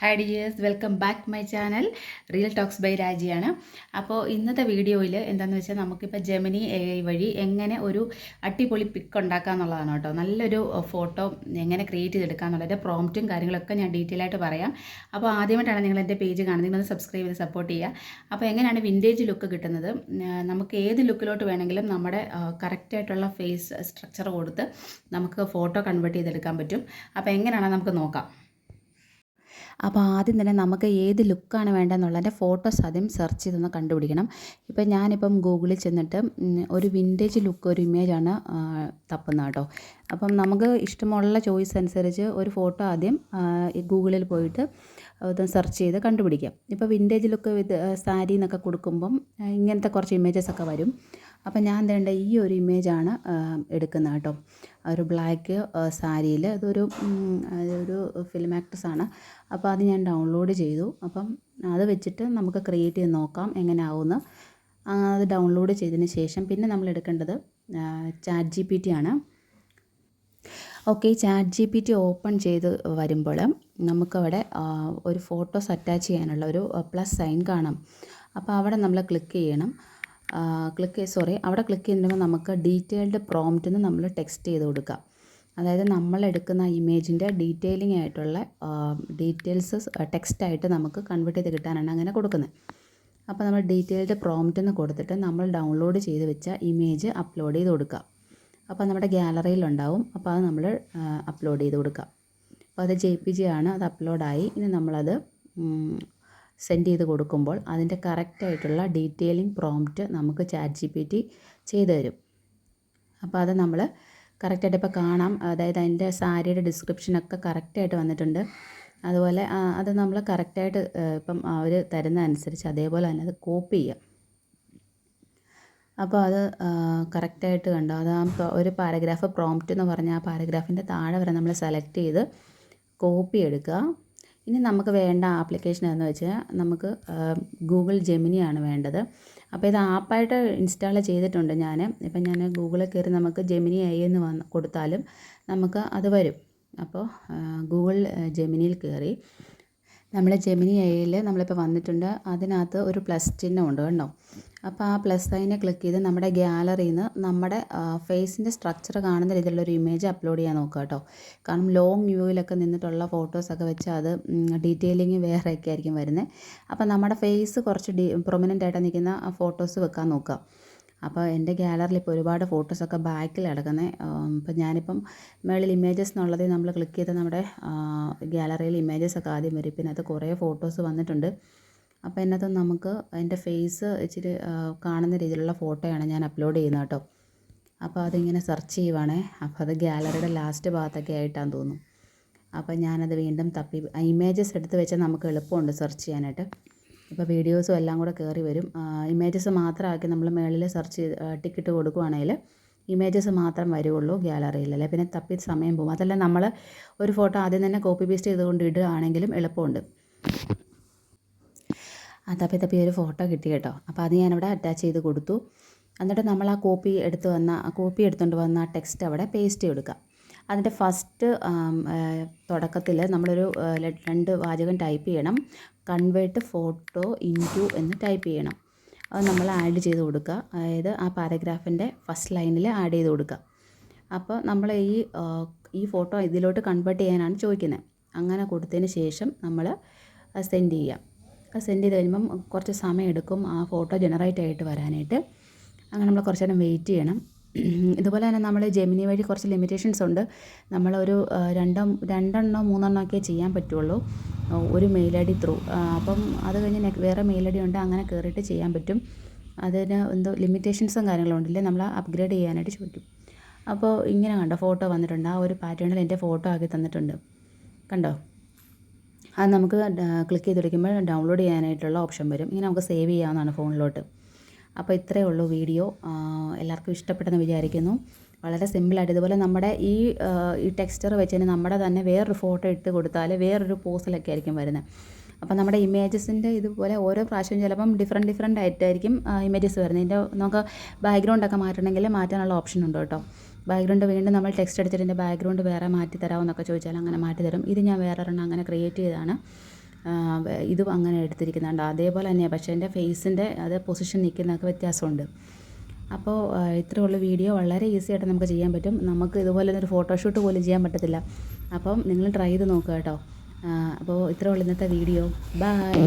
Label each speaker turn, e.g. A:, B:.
A: Hi dears welcome back my channel real talks by രാജിയാണ് അപ്പോൾ ഇന്നത്തെ വീഡിയോയിൽ എന്താണെന്ന് വെച്ചാൽ നമുക്കിപ്പോൾ ജെമിനി എ ഐ വഴി എങ്ങനെ ഒരു അടിപൊളി പിക്ക് ഉണ്ടാക്കുക എന്നുള്ളതാണ് കേട്ടോ. നല്ലൊരു ഫോട്ടോ എങ്ങനെ ക്രിയേറ്റ് ചെയ്തെടുക്കുക എന്നുള്ളത് പ്രോംപ്റ്റും കാര്യങ്ങളൊക്കെ ഞാൻ ഡീറ്റെയിൽ ആയിട്ട് പറയാം. അപ്പോൾ ആദ്യമായിട്ടാണ് നിങ്ങൾ എന്റെ പേജ് കാണുന്നത്. നിങ്ങൾ സബ്സ്ക്രൈബ് ചെയ്ത് സപ്പോർട്ട് ചെയ്യുക. അപ്പോൾ എങ്ങനെയാണ് വിന്റേജ് ലുക്ക് കിട്ടുന്നത്? നമുക്ക് ഏത് ലുക്കിലോട്ട് വേണമെങ്കിലും നമ്മുടെ കറക്റ്റായിട്ടുള്ള ഫേസ് സ്ട്രക്ചർ കൊടുത്ത് നമുക്ക് ഫോട്ടോ കൺവേർട്ട് ചെയ്തെടുക്കാൻ പറ്റും. അപ്പോൾ എങ്ങനെയാണെന്ന് നമുക്ക് നോക്കാം. അപ്പോൾ ആദ്യം തന്നെ നമുക്ക് ഏത് ലുക്കാണ് വേണ്ടതെന്നുള്ളതിന്റെ ഫോട്ടോസ് ആദ്യം സെർച്ച് ചെയ്തൊന്ന് കണ്ടുപിടിക്കണം. ഇപ്പം ഞാനിപ്പം ഗൂഗിളിൽ ചെന്നിട്ട് ഒരു വിന്റേജ് ലുക്ക് ഒരു ഇമേജാണ് തപ്പുന്നത് കേട്ടോ. അപ്പം നമുക്ക് ഇഷ്ടമുള്ള ചോയ്സ് അനുസരിച്ച് ഒരു ഫോട്ടോ ആദ്യം ഗൂഗിളിൽ പോയിട്ട് അത് സെർച്ച് ചെയ്ത് കണ്ടുപിടിക്കാം. ഇപ്പോൾ വിന്റേജ് ലുക്ക് വിത്ത് സാരി എന്നൊക്കെ കൊടുക്കുമ്പം ഇങ്ങനത്തെ കുറച്ച് ഇമേജസ് ഒക്കെ വരും. അപ്പം ഞാൻ വേണ്ട ഈ ഒരു ഇമേജാണ് എടുക്കുന്നത് കേട്ടോ. ഒരു ബ്ലാക്ക് സാരിയിൽ അതൊരു ഒരു ഫിലിം ആക്ട്രസ് ആണ്. അപ്പോൾ അത് ഞാൻ ഡൗൺലോഡ് ചെയ്തു. അപ്പം അത് വെച്ചിട്ട് നമുക്ക് ക്രിയേറ്റ് ചെയ്ത് നോക്കാം എങ്ങനെ ആവുമെന്ന് അത് ഡൗൺലോഡ് ചെയ്തതിന് ശേഷം പിന്നെ നമ്മൾ എടുക്കേണ്ടത് ചാറ്റ് ജി പി ടി ആണ്. Okay chat G P T open ചെയ്ത് വരുമ്പോൾ നമുക്കവിടെ ഒരു ഫോട്ടോസ് അറ്റാച്ച് ചെയ്യാനുള്ള ഒരു പ്ലസ് സൈൻ കാണാം. അപ്പോൾ അവിടെ നമ്മൾ ക്ലിക്ക് ചെയ്യണം. ക്ലിക്ക് സോറി അവിടെ ക്ലിക്ക് ചെയ്യുമ്പോൾ നമുക്ക് ഡീറ്റെയിൽഡ് പ്രോംപ്റ്റിന് നമ്മൾ ടെക്സ്റ്റ് ചെയ്ത് കൊടുക്കാം. അതായത് നമ്മൾ എടുക്കുന്ന ഇമേജിന്റെ ഡീറ്റെയിലിംഗ് ആയിട്ടുള്ള ഡീറ്റെയിൽസ് ടെക്സ്റ്റ് ആയിട്ട് നമുക്ക് കൺവേർട്ട് ചെയ്ത് കിട്ടാനാണ് അങ്ങനെ കൊടുക്കുന്നത്. അപ്പോൾ നമ്മൾ ഡീറ്റെയിൽഡ് പ്രോംപ്റ്റ് എന്ന് കൊടുത്തിട്ട് നമ്മൾ ഡൗൺലോഡ് ചെയ്ത് വെച്ച ഇമേജ് അപ്ലോഡ് ചെയ്ത് കൊടുക്കുക. അപ്പോൾ നമ്മുടെ ഗ്യാലറിയിലുണ്ടാവും അപ്പോൾ അത് നമ്മൾ അപ്ലോഡ് ചെയ്ത് കൊടുക്കുക. അപ്പോൾ അത് ജെ പി ജി ആണ്. അത് അപ്ലോഡായി ഇനി നമ്മളത് സെൻഡ് ചെയ്ത് കൊടുക്കുമ്പോൾ അതിന്റെ കറക്റ്റായിട്ടുള്ള ഡീറ്റെയിലിംഗ് പ്രോംപ്റ്റ് നമുക്ക് ചാറ്റ് ജി പി ടി ചെയ്തു തരും. അപ്പോൾ അത് നമ്മൾ കറക്റ്റായിട്ട് ഇപ്പോൾ കാണാം. അതായത് അതിന്റെ സാരിയുടെ ഡിസ്ക്രിപ്ഷനൊക്കെ കറക്റ്റായിട്ട് വന്നിട്ടുണ്ട്. അതുപോലെ അത് നമ്മൾ കറക്റ്റായിട്ട് ഇപ്പം അവർ തരുന്ന അനുസരിച്ച് അതേപോലെ തന്നെ അത് കോപ്പി ചെയ്യാം. അപ്പോൾ അത് കറക്റ്റായിട്ട് കണ്ടോ? അത് ആ ഒരു പാരഗ്രാഫ് പ്രോംപ്റ്റ് എന്ന് പറഞ്ഞാൽ ആ പാരഗ്രാഫിന്റെ താഴെ വരെ നമ്മൾ സെലക്ട് ചെയ്ത് കോപ്പി എടുക്കുക. ഇനി നമുക്ക് വേണ്ട ആപ്ലിക്കേഷൻ എന്ന് വെച്ചാൽ നമുക്ക് ഗൂഗിൾ ജെമിനിയാണ് വേണ്ടത്. അപ്പോൾ ഇത് ആപ്പായിട്ട് ഇൻസ്റ്റാൾ ചെയ്തിട്ടുണ്ട് ഞാൻ ഇപ്പം ഞാൻ ഗൂഗിളിൽ കയറി നമുക്ക് ജെമിനി ഐ എന്ന് വന്ന് കൊടുത്താലും നമുക്ക് അത് വരും. അപ്പോൾ ഗൂഗിൾ ജെമിനിയിൽ കയറി നമ്മൾ ജെമിനി ഐയിൽ നമ്മളിപ്പോൾ വന്നിട്ടുണ്ട്. അതിനകത്ത് ഒരു പ്ലസ് ചിഹ്നം ഉണ്ട് കണ്ടോ അപ്പോൾ ആ പ്ലസ് സൈനെ ക്ലിക്ക് ചെയ്ത് നമ്മുടെ ഗ്യാലറിയിൽ നിന്ന് നമ്മുടെ ഫേസിന്റെ സ്ട്രക്ചർ കാണുന്ന രീതിയിലുള്ള ഒരു ഇമേജ് അപ്ലോഡ് ചെയ്യാൻ നോക്കുക കേട്ടോ. കാരണം ലോങ് വ്യൂവിലൊക്കെ നിന്നിട്ടുള്ള ഫോട്ടോസൊക്കെ വെച്ച് അത് ഡീറ്റെയിലിങ് വേറെയൊക്കെ ആയിരിക്കും വരുന്നത് അപ്പോൾ നമ്മുടെ ഫേസ് കുറച്ച് ഡി പ്രൊമിനന്റ് ആയിട്ട് നിൽക്കുന്ന ഫോട്ടോസ് വെക്കാൻ നോക്കുക. അപ്പോൾ എന്റെ ഗ്യാലറിയിൽ ഇപ്പോൾ ഒരുപാട് ഫോട്ടോസൊക്കെ ബാക്കിൽ കിടക്കുന്നത് ഇപ്പം ഞാനിപ്പം മേളിൽ ഇമേജസ് എന്നുള്ളത് നമ്മൾ ക്ലിക്ക് ചെയ്ത് നമ്മുടെ ഗ്യാലറിയിൽ ഇമേജസ് ഒക്കെ ആദ്യം വരും. പിന്നെ അത് കുറേ ഫോട്ടോസ് വന്നിട്ടുണ്ട്. അപ്പോൾ അതിനകത്ത് നമുക്ക് എന്റെ ഫേസ് ഇച്ചിരി കാണുന്ന രീതിയിലുള്ള ഫോട്ടോയാണ് ഞാൻ അപ്ലോഡ് ചെയ്യുന്നത് കേട്ടോ. അപ്പോൾ അതിങ്ങനെ സെർച്ച് ചെയ്യുവാണേ. അപ്പോൾ അത് ഗാലറിയുടെ ലാസ്റ്റ് ഭാഗത്തൊക്കെ ആയിട്ടാന്ന് തോന്നുന്നു. അപ്പോൾ ഞാനത് വീണ്ടും തപ്പി ഇമേജസ് എടുത്ത് വെച്ചാൽ നമുക്ക് എളുപ്പമുണ്ട് സെർച്ച് ചെയ്യാനായിട്ട്. ഇപ്പോൾ വീഡിയോസും എല്ലാം കൂടെ കയറി വരും. ഇമേജസ് മാത്രമാക്കി നമ്മൾ മേളിൽ സെർച്ച് ചെയ്ത് ടിക്കറ്റ് കൊടുക്കുവാണെങ്കിൽ ഇമേജസ് മാത്രം വരുള്ളൂ ഗ്യാലറിയിലല്ലേ പിന്നെ തപ്പി സമയം പോകും. അതല്ല നമ്മൾ ഒരു ഫോട്ടോ ആദ്യം തന്നെ കോപ്പി പേസ്റ്റ് ചെയ്തുകൊണ്ട് ഇടുകയാണെങ്കിലും എളുപ്പമുണ്ട്. ആ തപ്പി ഒരു ഫോട്ടോ കിട്ടി കേട്ടോ. അപ്പോൾ അത് ഞാനവിടെ അറ്റാച്ച് ചെയ്ത് കൊടുത്തു. എന്നിട്ട് നമ്മൾ ആ കോപ്പി എടുത്ത് വന്ന കോപ്പി എടുത്തുകൊണ്ട് വന്ന ആ ടെക്സ്റ്റ് അവിടെ പേസ്റ്റ് കൊടുക്കുക അതിന്റെ ഫസ്റ്റ് തുടക്കത്തിൽ നമ്മളൊരു രണ്ട് വാചകം ടൈപ്പ് ചെയ്യണം. കൺവേർട്ട് ഫോട്ടോ ഇന്റു എന്ന് ടൈപ്പ് ചെയ്യണം. അത് നമ്മൾ ആഡ് ചെയ്ത് കൊടുക്കുക അതായത് ആ പാരഗ്രാഫിന്റെ ഫസ്റ്റ് ലൈനിൽ ആഡ് ചെയ്ത് കൊടുക്കുക അപ്പോൾ നമ്മൾ ഈ ഈ ഫോട്ടോ ഇതിലോട്ട് കൺവേർട്ട് ചെയ്യാനാണ് ചോദിക്കുന്നത് അങ്ങനെ കൊടുത്തതിന് ശേഷം നമ്മൾ സെൻഡ് ചെയ്യാം. അത് സെൻഡ് ചെയ്ത് കഴിയുമ്പം കുറച്ച് സമയം എടുക്കും ആ ഫോട്ടോ ജനറേറ്റ് ആയിട്ട് വരാനായിട്ട്. അങ്ങനെ നമ്മൾ കുറച്ച് നേരം വെയിറ്റ് ചെയ്യണം. ഇതുപോലെ തന്നെ നമ്മൾ ജെമിനി വഴി കുറച്ച് ലിമിറ്റേഷൻസ് ഉണ്ട്. നമ്മളൊരു രണ്ടോ രണ്ടെണ്ണോ മൂന്നെണ്ണോ ഒക്കെ ചെയ്യാൻ പറ്റുള്ളൂ. ഒരു മെയിൽ ഐ ഡി ത്രൂ അപ്പം അത് കഴിഞ്ഞ് വേറെ മെയിൽ ഐ ഡി ഉണ്ട് അങ്ങനെ കയറിയിട്ട് ചെയ്യാൻ പറ്റും. അതിന് എന്തോ ലിമിറ്റേഷൻസും കാര്യങ്ങളും ഉണ്ടല്ലേ നമ്മൾ അപ്ഗ്രേഡ് ചെയ്യാനായിട്ട് ചോദിക്കും. അപ്പോൾ ഇങ്ങനെ കണ്ടോ ഫോട്ടോ വന്നിട്ടുണ്ട്. ആ ഒരു പാറ്റേണിൽ എന്റെ ഫോട്ടോ ആക്കി തന്നിട്ടുണ്ട്. കണ്ടോ? അത് നമുക്ക് ക്ലിക്ക് ചെയ്ത് കൊടുക്കുമ്പോൾ ഡൗൺലോഡ് ചെയ്യാനായിട്ടുള്ള ഓപ്ഷൻ വരും. ഇങ്ങനെ നമുക്ക് സേവ് ചെയ്യാവുന്നതാണ് ഫോണിലോട്ട്. അപ്പോൾ ഇത്രയേ ഉള്ളൂ വീഡിയോ. എല്ലാവർക്കും ഇഷ്ടപ്പെട്ടെന്ന് വിചാരിക്കുന്നു. വളരെ സിമ്പിളായിട്ട് ഇതുപോലെ നമ്മുടെ ഈ ഈ ടെക്സ്ചർ വെച്ചതിന് നമ്മുടെ തന്നെ വേറൊരു ഫോട്ടോ ഇട്ട് കൊടുത്താൽ വേറൊരു പോസിലൊക്കെ ആയിരിക്കും വരുന്നത്. അപ്പോൾ നമ്മുടെ ഇമേജസിന്റെ ഇതുപോലെ ഓരോ പ്രാവശ്യം ചിലപ്പം ഡിഫറെന്റ് ഡിഫറെന്റ് ആയിട്ടായിരിക്കും ഇമേജസ് വരുന്നത്. ഇതിന്റെ നമുക്ക് ബാക്ക്ഗ്രൗണ്ടൊക്കെ മാറ്റണമെങ്കിൽ മാറ്റാനുള്ള ഓപ്ഷൻ ഉണ്ട് കേട്ടോ. ബാക്ക്ഗ്രൗണ്ട് വീണ്ടും നമ്മൾ ടെക്സ്റ്റ് അടിച്ചിട്ട് ബാക്ക്ഗ്രൗണ്ട് വേറെ മാറ്റി തരാമെന്നൊക്കെ ചോദിച്ചാൽ അങ്ങനെ മാറ്റി തരും ഇത് ഞാൻ വേറെ ഒരെണ്ണം അങ്ങനെ ക്രിയേറ്റ് വേ- ഇതും അങ്ങനെ എടുത്തിരിക്കുന്നുണ്ട്. അതേപോലെ തന്നെയാണ് പക്ഷേ എന്റെ ഫേസിന്റെ അത് പൊസിഷൻ നിൽക്കുന്നതൊക്കെ വ്യത്യാസമുണ്ട്. അപ്പോൾ ഇത്രയുള്ള ഇത്രയേ ഉള്ളൂ വീഡിയോ വളരെ ഈസി ആയിട്ട് നമുക്ക് ചെയ്യാൻ പറ്റും. നമുക്ക് ഇതുപോലെ ഒരു ഫോട്ടോഷൂട്ട് പോലും ചെയ്യാൻ പറ്റത്തില്ല. അപ്പം നിങ്ങൾ ട്രൈ ചെയ്ത് നോക്കുക കേട്ടോ. അപ്പോൾ ഇത്രയേ ഉള്ളൂ ഇന്നത്തെ വീഡിയോ ബൈ